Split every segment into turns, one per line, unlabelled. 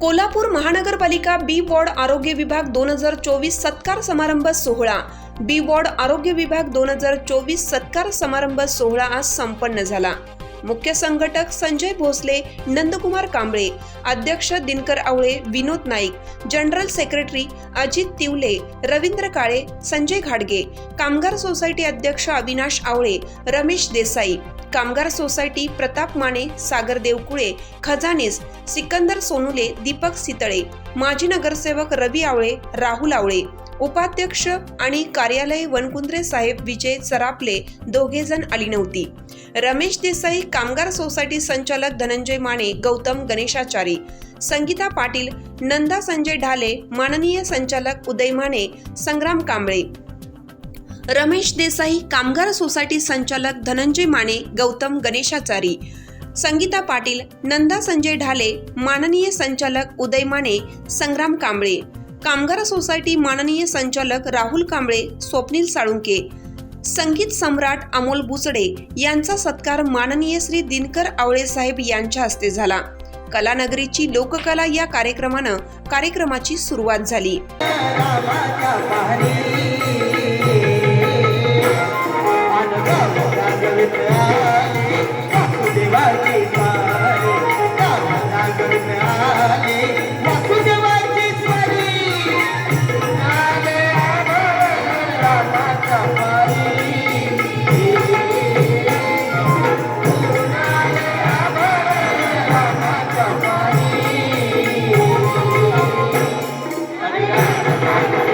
कोल्हापूर महानगरपालिका बी वॉर्ड आरोग्य विभाग दोन हजार चोवीस सत्कार समारंभ सोहळा. बी वॉर्ड आरोग्य विभाग दोन हजार चोवीस सत्कार समारंभ सोहळा आज संपन्न झाला. मुख्य संघटक संजय भोसले नंदकुमार कांबळे अध्यक्ष दिनकर आवळे विनोद नाईक जनरल सेक्रेटरी अजित तिवले रवींद्र काळे संजय घाडगे कामगार सोसायटी अध्यक्ष अविनाश आवळे रमेश देसाई कामगार सोसायटी प्रताप माने सागर देवकुळे खजानीस सिकंदर सोनुले दीपक सितळे माजी नगरसेवक रवी आवळे राहुल आवळे उपाध्यक्ष आणि कार्यालय वनकुंद्रे साहेब विजय सरापले दोघे जण आली नव्हती. रमेश देसाई कामगार सोसायटी संचालक धनंजय माने गौतम गणेशाचारी. संगीता पाटील नंदा संजय ढाले माननीय संचालक उदय माने संग्राम कांबळे. रमेश देसाई कामगार सोसायटी संचालक धनंजय माने गौतम गणेशाचारी. संगीता पाटील नंदा संजय ढाले माननीय संचालक उदय माने संग्राम कांबळे. कामगार सोसायटी माननीय संचालक राहुल कांबळे स्वप्नील साळुंके संगीत सम्राट अमोल बुचडे यांचा सत्कार माननीय श्री दिनकर आवळे साहेब यांच्या हस्ते झाला. कलानगरीची लोककला या कार्यक्रमानं कार्यक्रमाची सुरुवात झाली.
Música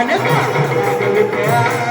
I never.